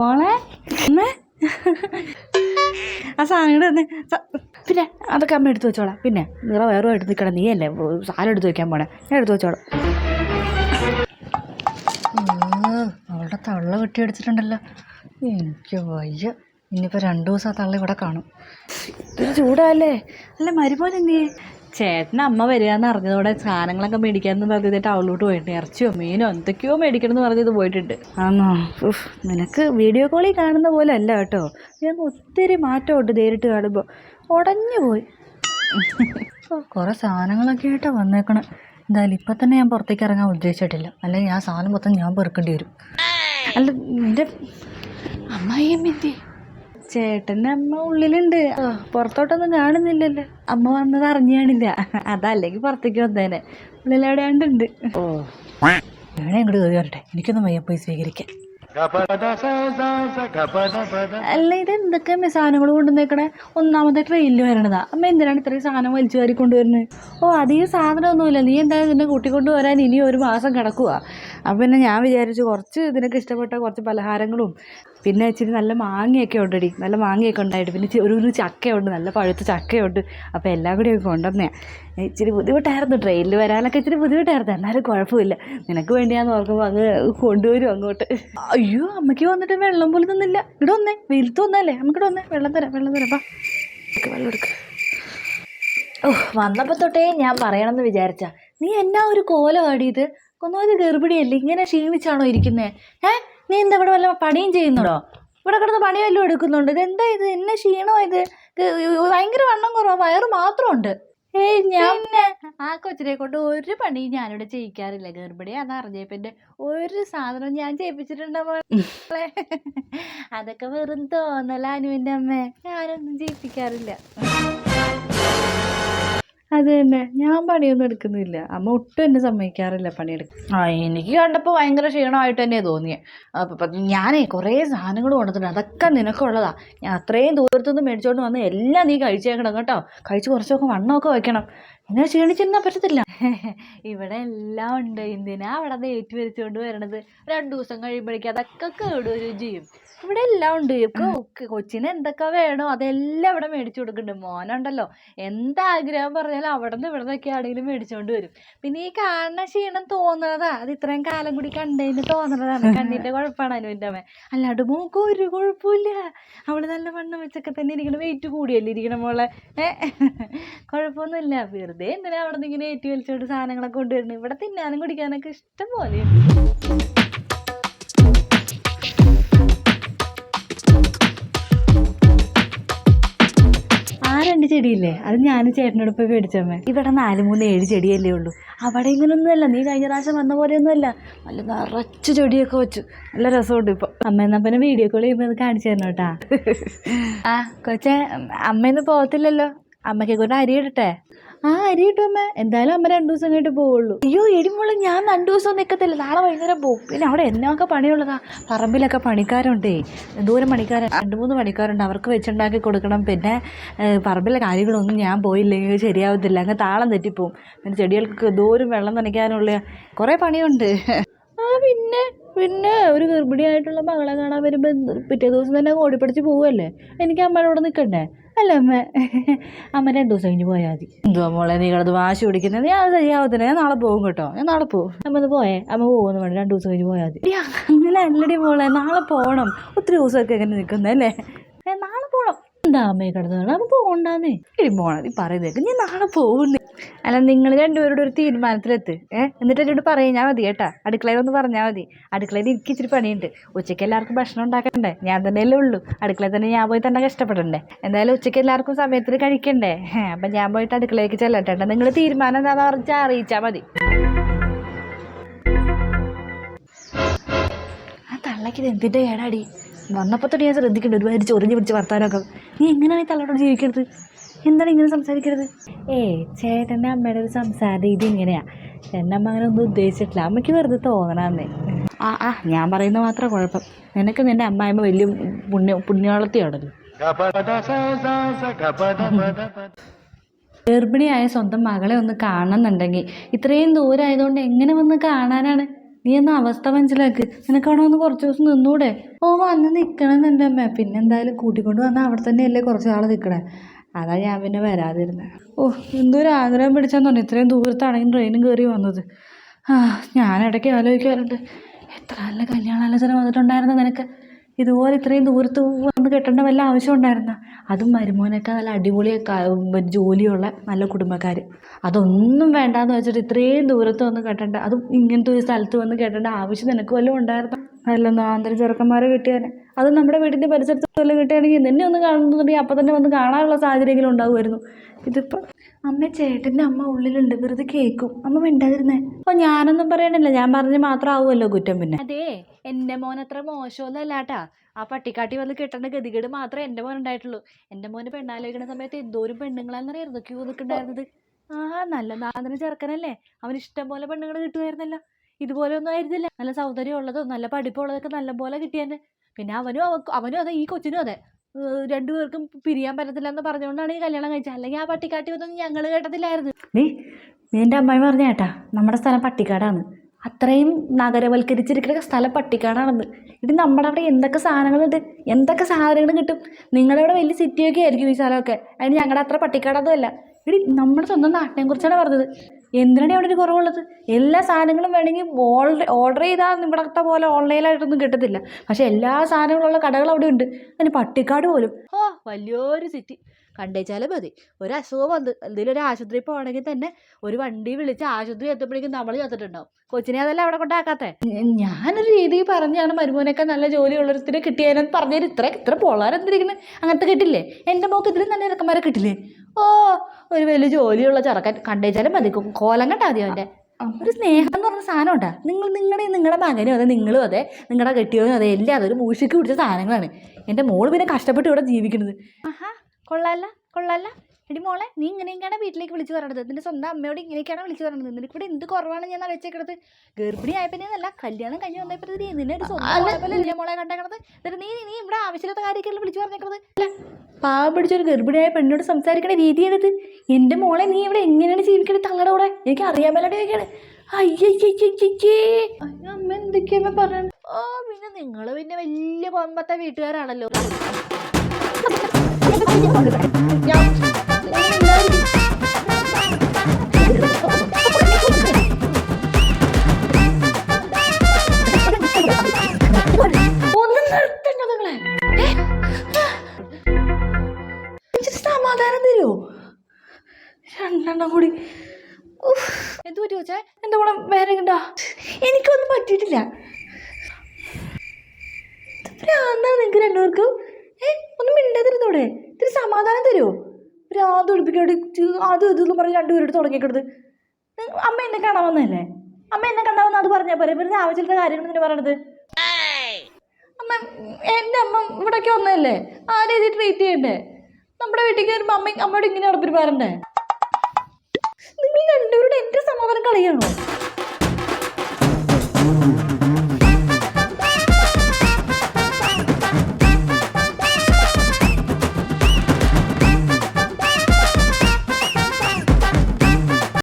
മോളെ ആ സാധനം തന്നെ. പിന്നെ അതൊക്കെ അമ്മ എടുത്തു വെച്ചോളാം. പിന്നെ നിറ വേറെ എടുത്ത് നിൽക്കണം നീ അല്ലേ സാധനം എടുത്തു വെക്കാൻ പോണേ? ഞാൻ എടുത്തു വെച്ചോളാം. അവളുടെ തള്ള വെട്ടിയെടുത്തിട്ടുണ്ടല്ലോ എനിക്ക് വയ്യ. ഇനിയിപ്പോൾ രണ്ടു ദിവസം ആ തള്ള ഇവിടെ കാണും. ഇതൊരു ചൂടാല്ലേ? അല്ല മരുമോൻ എന്തിയെ? ചേട്ടൻ അമ്മ വരിക എന്ന് അറിഞ്ഞതോടെ സാധനങ്ങളൊക്കെ മേടിക്കാമെന്ന് പറഞ്ഞിട്ട് അവളോട്ട് പോയിട്ട് ഇറച്ചിയോ മീനോ എന്തൊക്കെയോ മേടിക്കണം എന്ന് പറഞ്ഞത് പോയിട്ടുണ്ട്. ആണോ നിനക്ക് വീഡിയോ കോളിൽ കാണുന്ന പോലെ അല്ല കേട്ടോ. ഞങ്ങൾ ഒത്തിരി മാറ്റമുണ്ട് നേരിട്ട് കാണുമ്പോൾ ഉടഞ്ഞു പോയി. ഓ, കുറേ സാധനങ്ങളൊക്കെ ആയിട്ടാണ് വന്നേക്കണം. എന്തായാലും ഇപ്പം തന്നെ ഞാൻ പുറത്തേക്ക് ഇറങ്ങാൻ ഉദ്ദേശിച്ചിട്ടില്ല. അല്ലെങ്കിൽ ഞാൻ സാധനം മൊത്തം ഞാൻ പെറുക്കേണ്ടി വരും. അല്ല നിന്റെ അമ്മായിയമ്മ എന്തി ചേട്ടന്റെ അമ്മ ഉള്ളിലുണ്ട്. പുറത്തോട്ടൊന്നും കാണുന്നില്ലല്ലോ. അമ്മ വന്നത് അറിഞ്ഞു കാണില്ല അതല്ലെങ്കിൽ പുറത്തേക്ക് വന്നേനെ. ഉള്ളിലെവിടെയാണ്ടുണ്ട് ഓ. വേണേ ഇങ്ങോട്ട് കയറി വരട്ടെ. എനിക്കൊന്നും വയ്യ പോയി സ്വീകരിക്കാൻ. അല്ല ഇത് എന്തൊക്കെ സാധനങ്ങൾ കൊണ്ടുവന്നേക്കണേ? ഒന്നാമത്തെ ട്രെയിനിൽ വരണതാ. അമ്മ എന്തിനാണ് ഇത്രയും സാധനം വലിച്ചു വാരി കൊണ്ടുവരുന്നത്? ഓ അധികം സാധനമൊന്നുമില്ല. നീ എന്തായാലും നിന്നെ കൂട്ടിക്കൊണ്ടുവരാൻ ഇനി ഒരു മാസം കിടക്കുക അപ്പം പിന്നെ ഞാൻ വിചാരിച്ചു കുറച്ച് ഇതിനൊക്കെ ഇഷ്ടപ്പെട്ട കുറച്ച് പലഹാരങ്ങളും. പിന്നെ ഇച്ചിരി നല്ല മാങ്ങയൊക്കെ ഉണ്ടടി. നല്ല മാങ്ങയൊക്കെ ഉണ്ടായിട്ട്. പിന്നെ ഒരു ഒരു ചക്കയുണ്ട്. നല്ല പഴുത്ത ചക്കയുണ്ട്. അപ്പോൾ എല്ലാം കൂടി ഒക്കെ കൊണ്ടുവന്നേ ഇച്ചിരി ബുദ്ധിമുട്ടായിരുന്നു. ട്രെയിനിൽ വരാനൊക്കെ ഇച്ചിരി ബുദ്ധിമുട്ടായിരുന്നു. എന്നാലും കുഴപ്പമില്ല. നിനക്ക് വേണ്ടിയാന്ന് ഓർക്കുമ്പോൾ അങ്ങ് കൊണ്ടുവരും അങ്ങോട്ട്. അയ്യോ അമ്മയ്ക്ക് വന്നിട്ട് വെള്ളം പോലും തന്നില്ല ഇവിടെ വന്നേ. വെയിലത്ത് വന്നല്ലേ? നമുക്ക് നമുക്കിവിടെ വന്നേ. വെള്ളം തരാം വെള്ളം തരാം. വാ. വെള്ളം എടുക്ക്. ഓ വന്നപ്പോൾ തൊട്ടേ ഞാൻ പറയണമെന്ന് വിചാരിച്ച. നീ എന്നാ ഒരു കോല പാടിയത് ഒന്നാമത് ഗർഭിണിയല്ലേ? ഇങ്ങനെ ക്ഷീണിച്ചാണോ ഇരിക്കുന്നേ? ഏ? നീ എന്താ ഇവിടെ വല്ല പണിയും ചെയ്യുന്നുണ്ടോ? ഇവിടെ കിടന്ന് പണി വല്ലതും എടുക്കുന്നുണ്ട്. ഇത് എന്താ ഇത്? എന്നെ ക്ഷീണോ ഇത്? ഭയങ്കര വണ്ണം കുറവാ. വയറ് മാത്രമുണ്ട്. ഏയ് ഞാൻ ആ കൊച്ചിനെ കൊണ്ട് ഒരു പണിയും ഞാനിവിടെ ചെയ്യിക്കാറില്ല. ഗർഭിണി അത് അറിഞ്ഞപ്പിന്റെ ഒരു സാധനം ഞാൻ ചെയ്യിപ്പിച്ചിട്ടുണ്ടോ മോളെ. അതൊക്കെ വെറും തോന്നല അനുവിന്റെ അമ്മ. ഞാനൊന്നും ചെയ്യിപ്പിക്കാറില്ല. അത് തന്നെ. ഞാൻ പണിയൊന്നും എടുക്കുന്നില്ല. അമ്മ ഒട്ടും എന്നെ സമ്മതിക്കാറില്ല പണിയെടുക്കാൻ. ആ എനിക്ക് കണ്ടപ്പോൾ ഭയങ്കര ക്ഷീണമായിട്ട് തന്നെ തോന്നിയത് അപ്പം ഞാനേ കുറേ സാധനങ്ങൾ കൊണ്ടുവന്നിട്ടുണ്ട്. അതൊക്കെ നിനക്കുള്ളതാ. ഞാൻ അത്രയും ദൂരത്തുനിന്ന് മേടിച്ചോണ്ട് വന്ന് എല്ലാം നീ കഴിച്ചേക്കണം കേട്ടോ. കഴിച്ച് കുറച്ചൊക്കെ വണ്ണമൊക്കെ വെക്കണം. ഇങ്ങനെ ക്ഷീണിച്ചിരുന്നാൽ പറ്റത്തില്ല. ഇവിടെ എല്ലാം ഉണ്ട്. എന്തിനാ അവിടെ അത് ഏറ്റു വരിച്ചുകൊണ്ട് വരണത്? രണ്ടു ദിവസം കഴിയുമ്പോഴേക്കും അതൊക്കെ കേടുവരും ചെയ്യും. ഇവിടെ എല്ലാം ഉണ്ട്. കൊച്ചിന് എന്തൊക്കെ വേണോ അതെല്ലാം ഇവിടെ മേടിച്ചു കൊടുക്കുന്നുണ്ട്. മോനുണ്ടല്ലോ. എന്താഗ്രഹം പറഞ്ഞാലും അവിടെ നിന്ന് ഇവിടെ നിന്നൊക്കെ ആണെങ്കിലും മേടിച്ചോണ്ട് വരും. പിന്നെ ഈ കാണുന്ന ക്ഷീണം തോന്നണതാ. അത് ഇത്രയും കാലം കൂടി കണ്ടതിന് തോന്നണതാണ്. കണ്ണിന്റെ കുഴപ്പമാണ് അനുവിന്റെ അമ്മ. അല്ലാണ്ട് മോക്ക് ഒരു കുഴപ്പമില്ല. അവൾ നല്ല വണ്ണം വെച്ചൊക്കെ തന്നെ ഇരിക്കണം. വെയിറ്റ് കൂടിയല്ലേ ഇരിക്കണം മോളെ. ഏഹ് കുഴപ്പമൊന്നുമില്ല. വെറുതെ എന്തിനാ അവിടെ നിന്ന് ഇങ്ങനെ ഏറ്റി വലിച്ചോണ്ട് സാധനങ്ങളൊക്കെ കൊണ്ടുവരുന്നത് ഇവിടെ തിന്നാനും കുടിക്കാനൊക്കെ ഇഷ്ടം ആ രണ്ട് ചെടിയില്ലേ? അത് ഞാൻ ചേട്ടനോട് പോയി മേടിച്ചമ്മേ. ഇവിടെ നാല് മൂന്ന് ഏഴ് ചെടിയല്ലേ ഉള്ളൂ. അവിടെ ഇങ്ങനൊന്നുമല്ല. നീ കഴിഞ്ഞ പ്രാവശ്യം വന്ന പോലെയൊന്നുമല്ല. നല്ല നിറച്ച് ചെടിയൊക്കെ വെച്ചു. നല്ല രസമുണ്ട് ഇപ്പൊ. അമ്മ എന്നാ പിന്നെ വീഡിയോ കോൾ ചെയ്യുമ്പോൾ കാണിച്ചു തരണം കേട്ടാ. ആ കൊച്ചേ അമ്മയൊന്നും പോകത്തില്ലല്ലോ. അമ്മയ്ക്ക് കൊണ്ട് അരി ഇടട്ടെ? ആ അരി അമ്മ. എന്തായാലും അമ്മ രണ്ടു ദിവസം കഴിഞ്ഞിട്ട് പോവുള്ളൂ. അയ്യോ എടിമോളെ ഞാൻ രണ്ടു ദിവസം നിൽക്കത്തില്ല നാളെ വൈകുന്നേരം പോകും പിന്നെ അവിടെ എന്നൊക്കെ പണിയുള്ളതാ. പറമ്പിലൊക്കെ പണിക്കാരുണ്ടേ. ദൂരം പണിക്കാരൻ രണ്ട് മൂന്ന് പണിക്കാരുണ്ട്. അവർക്ക് വെച്ചുണ്ടാക്കി കൊടുക്കണം. പിന്നെ പറമ്പിലെ കാര്യങ്ങളൊന്നും ഞാൻ പോയില്ലെങ്കിൽ ശരിയാവത്തില്ല. അങ്ങ് താളം തെറ്റിപ്പോവും. പിന്നെ ചെടികൾക്ക് ദൂരം വെള്ളം നനയ്ക്കാനുള്ള കുറേ പണിയുണ്ട്. ആ പിന്നെ പിന്നെ ഒരു ഗർഭിണിയായിട്ടുള്ള മകളെ കാണാൻ വരുമ്പോൾ പിറ്റേ ദിവസം തന്നെ ഓടിപ്പിടിച്ച് പോവുമല്ലേ എനിക്ക് അമ്മയുടെ കൂടെ നിൽക്കണ്ടേ അല്ല അമ്മ. അമ്മ രണ്ട് ദിവസം കഴിഞ്ഞ് പോയാൽ മതി. എന്തുവാ മോളെ നീ കിടന്ന് വാശി പിടിക്കുന്നത്? ഞാൻ ശരിയാവത്തില്ല. ഞാൻ നാളെ പോകും കേട്ടോ. ഞാൻ നാളെ പോകും. അമ്മ ഒന്ന് പോയേ. അമ്മ പോകുമെന്ന് വേണം. രണ്ടു ദിവസം കഴിഞ്ഞ് പോയാൽ മതി. അങ്ങനെ അല്ലടി മോളെ. നാളെ പോകണം ഒത്തിരി ദിവസമൊക്കെ എങ്ങനെ നിൽക്കുന്നല്ലേ ഏ നാളെ പോകണം എന്താ അമ്മയെ കിടന്ന് അമ്മ പോകണ്ടാന്നേ എടി പോണത് പറയുന്നേക്ക് ഞാൻ നാളെ പോകുന്നേ. അല്ല നിങ്ങൾ രണ്ടുപേരോട് ഒരു തീരുമാനത്തിലെത്ത്. ഏ? എന്നിട്ട് എന്നോട് പറഞ്ഞാൽ മതി കേട്ടാ. അടുക്കളയിൽ ഒന്ന് പറഞ്ഞാൽ മതി. അടുക്കളയിൽ എനിക്ക് ഇച്ചിരി പണിയുണ്ട്. ഉച്ചയ്ക്ക് എല്ലാവർക്കും ഭക്ഷണം ഉണ്ടാക്കണ്ടേ? ഞാൻ തന്നെയല്ലേ ഉള്ളൂ. അടുക്കളയിൽ തന്നെ ഞാൻ പോയി തന്നെ കഷ്ടപ്പെടണ്ടേ? എന്തായാലും ഉച്ചയ്ക്ക് എല്ലാവർക്കും സമയത്തിന് കഴിക്കണ്ടേ? അപ്പം ഞാൻ പോയിട്ട് അടുക്കളയിലേക്ക് ചെല്ലട്ടെ നിങ്ങൾ തീരുമാനം എന്താണെന്ന് പറഞ്ഞാൽ അറിയിച്ചാൽ മതി. ആ തള്ളക്കിത് എന്തിന്റെ ഏടാടി വന്നപ്പോൾ തൊട്ട് ഞാൻ ശ്രദ്ധിക്കേണ്ടത് ഒരുപാട് ചൊറിഞ്ഞ് പിടിച്ച് വർത്താനമൊക്കെ നീ എങ്ങനെയാണ് ഈ തള്ളയോട് ജീവിക്കരുത് എന്താണ് ഇങ്ങനെ സംസാരിക്കരുത് ഏ ചേട്ടന്റെ അമ്മയുടെ ഒരു സംസാര രീതി ഇങ്ങനെയാ. എന്റെ അമ്മ അങ്ങനെ ഒന്നും ഉദ്ദേശിച്ചിട്ടില്ല. അമ്മയ്ക്ക് വെറുതെ തോന്നണമെന്നേ ആ ആ ഞാൻ പറയുന്ന മാത്രം കുഴപ്പം. നിനക്ക് നിന്റെ അമ്മായിമ്മ വലിയ പുണ്യ പുണ്യവളത്തിയാണല്ലോ ഗർഭിണിയായ സ്വന്തം മകളെ ഒന്ന് കാണണമെന്നുണ്ടെങ്കിൽ ഇത്രയും ദൂരമായതുകൊണ്ട് എങ്ങനെ വന്ന് കാണാനാണ്? നീ എന്ന അവസ്ഥ മനസ്സിലാക്ക്? നിനക്ക് അവിടെ വന്ന് കുറച്ച് ദിവസം നിന്നൂടെ? ഓ വന്ന് നിൽക്കണം എന്റെ അമ്മ. പിന്നെ എന്തായാലും കൂട്ടിക്കൊണ്ട് വന്നാൽ അവിടെ തന്നെയല്ലേ കുറച്ച് ആൾ നിൽക്കണേ അതാ ഞാൻ പിന്നെ വരാതിരുന്നത് ഓ എന്തൊരു ആഗ്രഹം പിടിച്ചാന്ന് പറഞ്ഞു. ഇത്രയും ദൂരത്താണെങ്കിൽ ട്രെയിനും കയറി വന്നത്. ആ ഞാൻ ഇടയ്ക്ക് ആലോചിക്കാറുണ്ട്. എത്ര നല്ല കല്യാണാലോചന വന്നിട്ടുണ്ടായിരുന്നു നിനക്ക്? ഇതുപോലെ ഇത്രയും ദൂരത്ത് വന്ന് കെട്ടേണ്ട വല്ല ആവശ്യം ഉണ്ടായിരുന്ന? അതും മരുമോനൊക്കെ നല്ല അടിപൊളിയൊക്കെ ജോലിയുള്ള നല്ല കുടുംബക്കാർ അതൊന്നും വേണ്ടാന്ന് വെച്ചിട്ട് ഇത്രയും ദൂരത്ത് വന്ന് കെട്ടേണ്ട അതും ഇങ്ങനത്തെ ഒരു സ്ഥലത്ത് വന്ന് കെട്ടേണ്ട ആവശ്യം നിനക്ക് വല്ലതും ഉണ്ടായിരുന്ന? നല്ല നാന്തര ചെറുക്കന്മാരെ കിട്ടിയാൽ അത് നമ്മുടെ വീടിന്റെ പരിസരത്ത് വല്ലതും കിട്ടുകയാണെങ്കിൽ നിന്നെ ഒന്ന് കാണുന്നുണ്ടെങ്കിൽ അപ്പം തന്നെ വന്ന് കാണാനുള്ള സാഹചര്യമെങ്കിലും ഉണ്ടാകുമായിരുന്നു ഇതിപ്പോൾ അമ്മ ചേട്ടന്റെ അമ്മ ഉള്ളിലുണ്ട്. വെറുതെ കേൾക്കും അമ്മ മിണ്ടാതിരുന്നേ. അപ്പോൾ ഞാനൊന്നും പറയണില്ല. ഞാൻ പറഞ്ഞ് മാത്രം ആവുമല്ലോ കുറ്റം പിന്നെ. അതെ എന്റെ മോൻ അത്ര മോശമൊന്നുമല്ലാട്ടാ. ആ പട്ടിക്കാട്ടി വന്ന് കെട്ടേണ്ട ഗതികേട് മാത്രമേ എന്റെ മോൻ ഉണ്ടായിട്ടുള്ളൂ എന്റെ മോന് പെണ്ണാലോചിക്കുന്ന സമയത്ത് എന്തോരം പെണ്ണുങ്ങളാണെന്നറിയായിരുന്നു ക്യൂ നിൽക്കണ്ടായിരുന്നത് ആ നല്ല നാദന ചെറുക്കനല്ലേ. അവന് ഇഷ്ടം പോലെ പെണ്ണുങ്ങൾ കിട്ടുമായിരുന്നല്ലോ. ഇതുപോലെ ഒന്നും ആയിരുന്നില്ല. നല്ല സൗന്ദര്യം ഉള്ളതും നല്ല പഠിപ്പുള്ളതൊക്കെ നല്ലപോലെ കിട്ടിയെന്നെ. പിന്നെ അവനും അവനും അതെ ഈ കൊച്ചിനും അതെ. രണ്ടുപേർക്കും പിരിയാൻ പറ്റത്തില്ല എന്ന് പറഞ്ഞുകൊണ്ടാണ് ഈ കല്യാണം കഴിച്ചത്. അല്ലെങ്കിൽ ആ പട്ടിക്കാട്ടി ഒന്നും ഞങ്ങൾ കേട്ടത്തില്ലായിരുന്നു. നീ നീ എന്റെ അമ്മായി പറഞ്ഞ കേട്ടാ നമ്മുടെ സ്ഥലം പട്ടിക്കാടാണ്. അത്രയും നഗരവൽക്കരിച്ചിരിക്കുന്ന സ്ഥലം പട്ടിക്കാടാണെന്ന്. ഇത് നമ്മുടെ അവിടെ എന്തൊക്കെ സാധനങ്ങളുണ്ട്? എന്തൊക്കെ സാധനങ്ങൾ കിട്ടും? നിങ്ങളുടെ അവിടെ വലിയ സിറ്റിയൊക്കെ ആയിരിക്കും ഈ സ്ഥലമൊക്കെ. അതിന് ഞങ്ങളുടെ അത്ര പട്ടിക്കാടൊന്നും അല്ല ഇടി നമ്മുടെ സ്വന്തം നാട്ടിനെ കുറിച്ചാണ് പറഞ്ഞത്. എന്തിനാണ് അവിടെ ഒരു കുറവുള്ളത്? എല്ലാ സാധനങ്ങളും വേണമെങ്കിൽ ഓൾറെഡി ഓർഡർ ചെയ്താൽ ഇവിടത്തെ പോലെ ഓൺലൈനായിട്ടൊന്നും കിട്ടത്തില്ല. പക്ഷേ എല്ലാ സാധനങ്ങളുള്ള കടകൾ അവിടെ ഉണ്ട് അതിന് പട്ടിക്കാട് പോലും. ഓ വലിയൊരു സിറ്റി കണ്ടേച്ചാലും മതി. ഒരു അസുഖം വന്ന് എന്തെങ്കിലും ഒരു ആശുപത്രി പോകണമെങ്കിൽ തന്നെ ഒരു വണ്ടി വിളിച്ച് ആശുപത്രി എത്തുമ്പോഴേക്കും നമ്മൾ ചത്തിട്ടുണ്ടാവും. കൊച്ചിനെ അതല്ല അവിടെ കൊണ്ടാക്കാത്തെ? ഞാനൊരു രീതിയിൽ പറഞ്ഞാണ് മരുമോനൊക്കെ നല്ല ജോലിയുള്ളൊരുത്തിനെ കിട്ടിയാലും പറഞ്ഞാൽ ഇത്ര ഇത്ര പൊള്ളാരെന്തിരിക്കുന്നത് അങ്ങനത്തെ കിട്ടില്ലേ? എന്റെ മോക്ക് ഇതിലും നല്ല ഇറക്കന്മാരെ കിട്ടില്ലേ? ഓ ഒരു വലിയ ജോലിയുള്ള ചെറുക്കൻ കണ്ടേച്ചാലും മതി. കോലം കണ്ടാ മതി അവന്റെ. ഒരു സ്നേഹം എന്ന് പറഞ്ഞ സാധനം ഉണ്ടാ? നിങ്ങൾ നിങ്ങളുടെ നിങ്ങളുടെ മകനും അതെ നിങ്ങളും അതെ നിങ്ങളുടെ കെട്ടിയവനും അതെ എല്ലാം അതൊരു മൂഷിക്ക് പിടിച്ച സാധനങ്ങളാണ്. എന്റെ മോൾ പിന്നെ കഷ്ടപ്പെട്ട് ഇവിടെ ജീവിക്കുന്നത്. ആഹാ. കൊള്ളാല്ല കൊള്ളാല്ല. എടി മോളെ നീ ഇങ്ങനെയൊക്കെയാണ് വീട്ടിലേക്ക് വിളിച്ചു പറയണത്. നിന്റെ സ്വന്തം അമ്മയോട് ഇങ്ങനെയൊക്കെയാണ് വിളിച്ചു പറയണത്. നിനക്ക് ഇവിടെ എന്ത് കുറവാണ് ഞാൻ വെച്ചേക്കണത് ഗർഭിണി ആയപ്പോഴല്ല കല്യാണം കഴിഞ്ഞ് വന്നപ്പോഴത്തെ നിന്നെ ഒരു സ്വന്തം മോളെ കണ്ടേക്കണത്? എന്നിട്ട് നീ നീ ഇവിടെ ആവശ്യമില്ലാത്ത കാര്യമൊക്കെയല്ലേ വിളിച്ചു പറഞ്ഞേക്കണത്? അല്ല പാവം പിടിച്ചൊരു ഗർഭിണിയായ പെണ്ണോട് സംസാരിക്കണ രീതിയാണിത്. എന്റെ മോളെ നീ ഇവിടെ എങ്ങനെയാണ് ജീവിക്കണത്? തങ്ങളുടെ കൂടെ എനിക്ക് അറിയാൻ മേലാണ്ട് ചോദിക്കാണ് അമ്മ എന്തൊക്കെയാ പറയണത്? ഓ പിന്നെ നിങ്ങൾ പിന്നെ വലിയ പൊമ്പത്തെ വീട്ടുകാരാണല്ലോ. സമാധാനം തരുമോ രണ്ടെണ്ണം കൂടി. എന്ത് പറ്റി വെച്ചാ എന്റെ കൂടെ വേറെ കണ്ടാ എനിക്കൊന്നും പറ്റിയിട്ടില്ല. ഭ്രാന്താണ് നിങ്ങൾക്ക് രണ്ടുപേർക്കും? ഏ ഒന്നും മിണ്ടാതിരുന്നൂടെ ഇത്തിരി സമാധാനം തരുമോ ഭ്രാന്ത് ഒളിപ്പിക്കോട് അത് ഇതെന്ന് പറഞ്ഞ് രണ്ടുപേരോട് തുടങ്ങിക്കിടത് അമ്മ എന്നെ കാണാൻ വന്നതല്ലേ? അമ്മ എന്നെ കണ്ടാൽ വന്ന് അത് പറഞ്ഞാൽ പോരെ? വെറുതെ ആവശ്യമില്ലാത്ത കാര്യങ്ങൾ തന്നെ പറയണത് അമ്മ എന്റെ അമ്മ ഇവിടേക്ക് വന്നതല്ലേ? ആ രീതി ട്രീറ്റ് ചെയ്യണ്ടേ? നമ്മുടെ വീട്ടിലേക്ക് വരുമ്പോൾ അമ്മ അമ്മയോട് ഇങ്ങനെ നടപ്പിരിപ്പാറണ്ടേ നിങ്ങൾ രണ്ടുപേരുടെ എന്റെ സമാധാനം കളയാണോ?